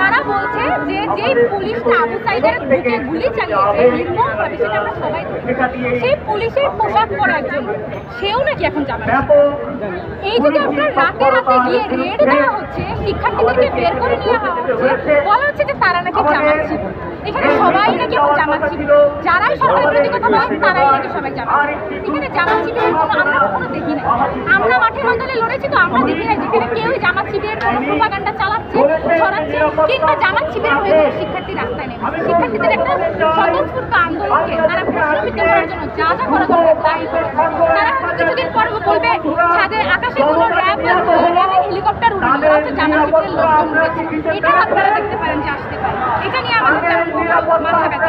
তারা বলছে যে যে পুলিশটা আবু সাইদের বুকে গুলি চালিয়েছে, নির্মমভাবে সেটা আমরা সবাই সেই পুলিশের পোশাক পরা একজন, সেও নাকি এখন জামাত এই যে যে আপনার রাতে রাতে গিয়ে রেড দেওয়া হচ্ছে, শিক্ষার্থীদেরকে বের করে নিয়ে আসা হচ্ছে, বলা হচ্ছে যে তারা নাকি জামাত ছিল। এখানে সবাই নাকি এখন জামাত ছিল। যারাই সরকারের বিরোধী কথা বলেন, তারাই নাকি সবাই জামাত এখানে জামাত শিবিরের কোনো আমরা কখনো দেখি না আমরা মাঠে ময়দানে লড়েছি তো আমরা দেখি না, যেখানে কেউ জামাত শিবিরের কোনো প্রোপাগান্ডা চালাচ্ছে, ছড়াচ্ছে, কিংবা জামাত শিবিরের হয়ে কোনো শিক্ষার্থী রাস্তায় নেই। শিক্ষার্থীদের একটা স্বতঃস্ফূর্ত আন্দোলনকে তারা প্রশ্নবিদ্ধ করার জন্য যা যা করা দরকার তাই তারা কিছুদিন পরে বলবে, ছাদে আকাশে কোনো র্যাব হেলিকপ্টার উড়ে হচ্ছে জামাত শিবিরের লোকজন উড়েছে। এটা আপনারা দেখতে পারেন যে আসতে পারে। এটা নিয়ে আমাদের মাথা ব্যথা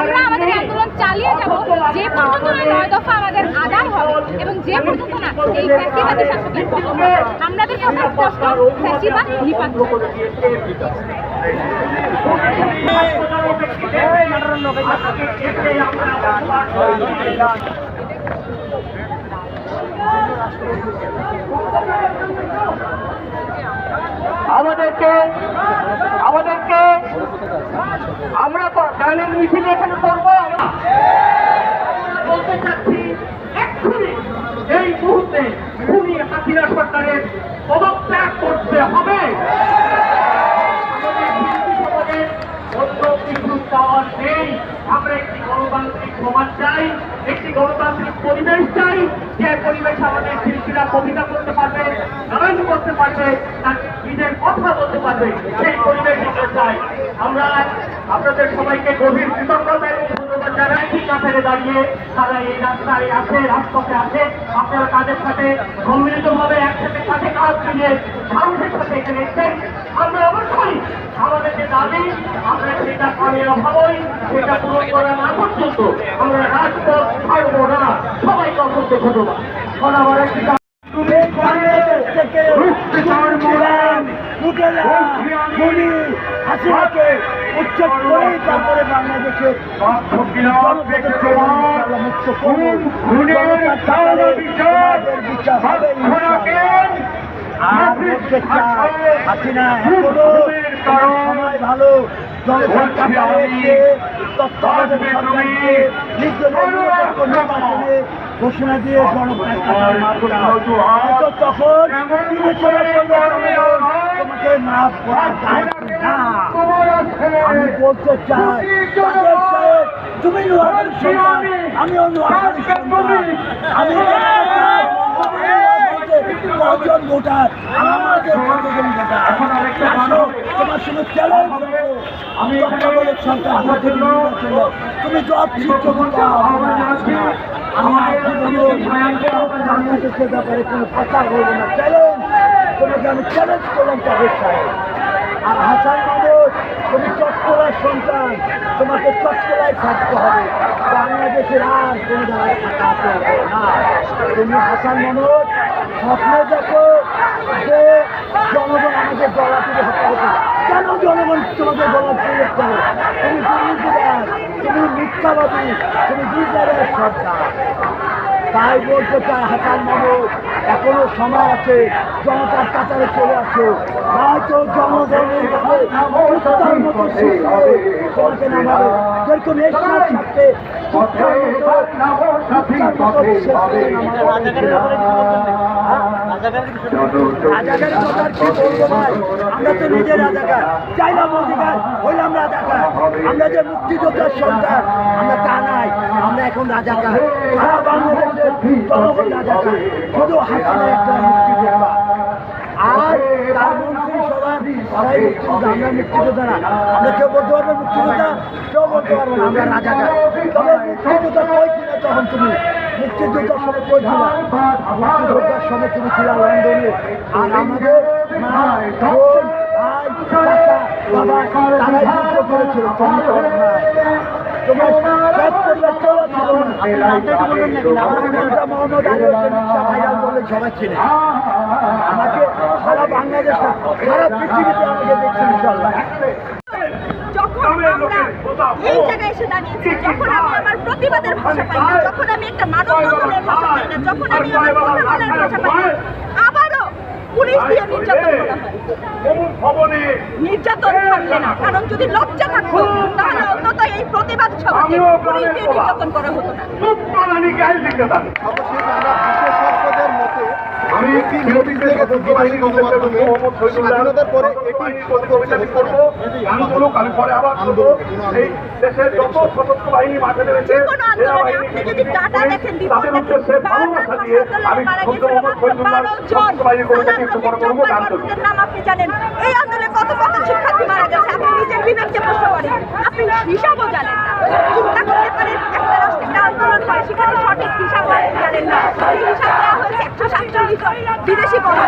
আমরা আমাদের আন্দোলন চালিয়ে যাব। যে পর্যন্ত নয় দফা আমাদের হবে এবং যে পর্যন্ত না এই ফ্যাসিবাদী শাসকের আমাদের কথা স্পষ্ট, ফ্যাসিবাদ নিপাত আমাদেরকে আমাদেরকে আমরা গানের মিছিল এখানে করব। বলতে চাচ্ছি মুহূর্তে খুনি হাসিনা সরকারের পদত্যাগ করতে হবে। আমরা গণতান্ত্রিক সমাজ চাই, একটি গণতান্ত্রিক পরিবেশ চাই পরিবেশে আমাদের কবিতা করতে পারবে পারবে নিজের বলতে পারবে, সেই পরিবেশ চাই। আমরা আপনাদের সবাইকে গভীর কৃতজ্ঞতা ধন্যবাদ ঠিক কাতারে দাঁড়িয়ে তারা এই রাস্তায় আছে, রাজপথে আছে, আপনারা তাদের সাথে সম্মিলিতভাবে একসাথে কাছে কাজ মিলিয়ে সাহসের সাথে এখানে এসেছেন। আমরা অবশ্যই আমাদের যে দাবি, আমরা সেটা কামিয়াব হবই সেটা পূরণ করা না পর্যন্ত আমরা রাজপথ ছাড়বো না। সবাইকে অসংখ্য ধন্যবাদ ধন্যবাদ একটি তুমি রুষ্টকর মোড়ান হাসিনাকে উচ্ছেদ করেই তারপরে বাংলাদেশের মুক্ত করুন বিচার হবে আর বলতে হাসিনা এখনও সময় ভালো ঘোষণা দিয়ে। হয়তো তখন তোমাকে মাফ করা না। আমি বলতে চাই, তাদের তুমি নোয়াখালীর সন্তান আমিও নোয়াখালীর আমি কজন ভোটার? আমাদের কতজন ভোটার? আসো, তোমার আমি তত্ত্বাবধায়ক সরকার তুমি জব আমার ব্যাপারে কোনো কথা বলব না। চ্যালেঞ্জ তোমাকে আমি চ্যালেঞ্জ করলাম তাদের সাহেব আর হাসান মাহমুদ, তুমি চট্টলার সন্তান, তোমাকে চট্টলায় থাকতে হবে। বাংলাদেশের আর কোনো জায়গায় না। তুমি হাসান মাহমুদ, স্বপ্নে দেখো যে জনগণ আমাকে গলা তুলে হত্যা হতো কেন জনগণ তোমাকে গলা তুলে করে তুমি দুর্নীতিবাদ তুমি মিথ্যাবাদী, তুমি বিচারের সরকার। তাই বলতে চাই হাসান মাহমুদ এখনও সময় আছে জনতার কাতারে চলে আসো। হয়তো জনগণের কুত্তার মতো তোমাকে নামাবে যেরকম এশিয়ার সাথে কুত্তার মতো কুত্তার মতো রাজাকারের কথা কি বলব ভাই? আমরা তো নিজে রাজাকার। চাইলাম অধিকার হইলাম রাজাকার। আমরা যে মুক্তিযোদ্ধার সন্তান আমরা তা নাই। আমরা এখন রাজাকার। সারা বাংলাদেশের জনগণ রাজাকার। শুধু হাসিনা একটা মুক্তিযোদ্ধা আর তার মন্ত্রী সবাই মুক্তিযোদ্ধা আমরা মুক্তিযোদ্ধা না আমরা কেউ বলতে পারব মুক্তিযোদ্ধা কেউ বলতে পারব না, আমরা রাজাকার তবে মুক্তিযোদ্ধা কই ছিল তখন তুমি? মুক্তিযোদ্ধার সময় কই ছিল? মুক্তিযোদ্ধার সময় তুমি ছিল লন্ডনে আর আমাদের মা, বোন, ভাই বাবা, তারাই যুদ্ধ করেছিল না। না এই জায়গায় এসে দাঁড়িয়েছি, যখন আমি আমার প্রতিবাদের ভাষা পাই না আমি একটা মানব বন্ধনের ভাষা পাই না, যখন আমি আমার কথা বলার আবারও পুলিশ দিয়ে নির্যাতন করা হয়। নির্যাতন থাকলে না কারণ যদি লজ্জা থাকতো তাহলে অন্তত এই প্রতিবাদ সভাকে পুলিশ দিয়ে নির্যাতন করা হতো না সুপ্রাণী গায়ে দিতে থাকে অবশেষে আমরা বিশেষজ্ঞদের মতে আমি বিরোধীদের সদস্য বাহিনী গণমাধ্যমে স্বাধীনতার পরে আন্দোলন আমি পরে আবার। এই দেশের যত সশস্ত্র বাহিনী মাঠে নেমেছে কোনো আন্দোলনে আপনি যদি ডাটা দেখেন তাদের উদ্দেশ্যে ভালোবাসা দিয়ে আমি সূর্য মোহাম্মদ শহীদুল্লাহ সশস্ত্র বাহিনী কর্মীকে একটু বড় করব গান করব আপনি জানেন। এই আন্দোলনে কত কত শিক্ষার্থী মারা গেছে আপনি নিজের বিবেককে প্রশ্ন করেন। আপনি হিসাবও জানেন না। চিন্তা করতে পারেন একটা রাষ্ট্রে আন্দোলন হয় সেখানে সঠিক হিসাব আপনি জানেন না এই হিসাব দেওয়া হয়েছে একশো সাতচল্লিশ জন বিদেশি বলা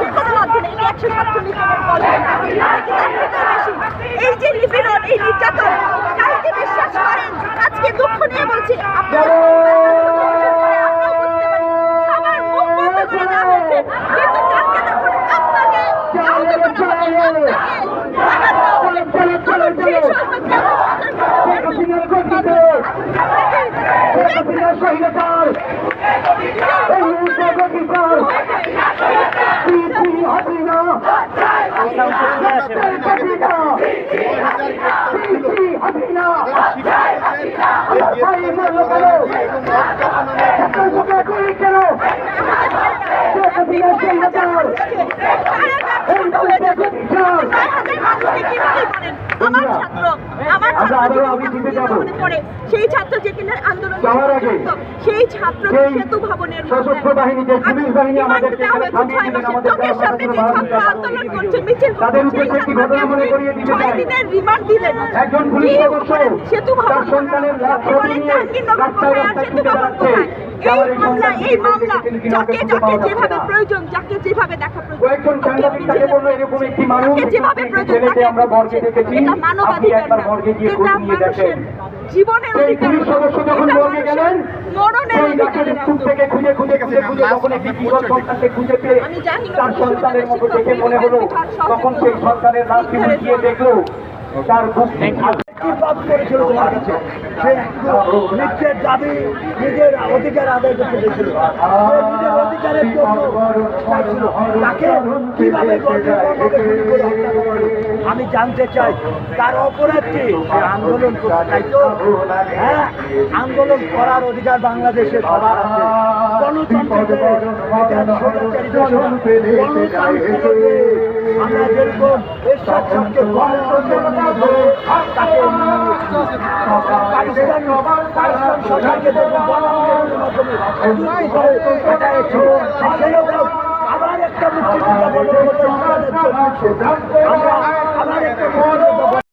যে কোনো মাধ্যমে এই একশো সাতচল্লিশ জনের বলবে না নাকি তার থেকেও বেশি এই যে নিপীড়ন এই নির্যাতন কালকে বিশ্বাস করেন আজকে দুঃখ নিয়ে বলছি আপনারা সবার মুখ বন্ধ করে দেওয়া হয়েছে। কিন্তু কালকে যখন আপনাকে আহত করা হবে আপনাকে তখন সেই স্বাধীনতার কেন এত মুখে করি কেন শেখ হাসিনা স্বৈরাচার আমার ছাত্র আমার ছাত্র জীবনে পড়ে সেই ছাত্র যে কিনা আন্দোলন সেই ছাত্র সেতু ভবনের চোখের সামনে যে ছাত্র আন্দোলন করছে মিছিল ছয় দিনের রিমান্ড দিলেন? সেতু ভবন সেতু ভবন কোথায়? এই মামলা এই মামলা যাকে যাকে যেভাবে প্রয়োজন যাকে যেভাবে দেখা প্রয়োজন যাকে যেভাবে প্রয়োজন তাকে এটা মানবাধিকার না। এটা মানুষের জীবনের অধিকার এটা মানুষের মরণের আমি জানি তার সন্তানের মতো দেখে মনে হলো তখন সেই সন্তানের উঠিয়ে দেখল তার পাপ করেছিল তোমার কাছে। সে নিজের দাবি নিজের অধিকার আদায় করতে চেয়েছিল নিজের অধিকারের জন্য তাকে কীভাবে? আমি জানতে চাই তার অপরাধ কি? আন্দোলন করছে তাই তো? হ্যাঁ আন্দোলন করার অধিকার বাংলাদেশে সবার আছে। গণতন্ত্র দেশ, এটা স্বৈরাচারী সরকারকে মুক্তি আবার একটা জন্য আমরা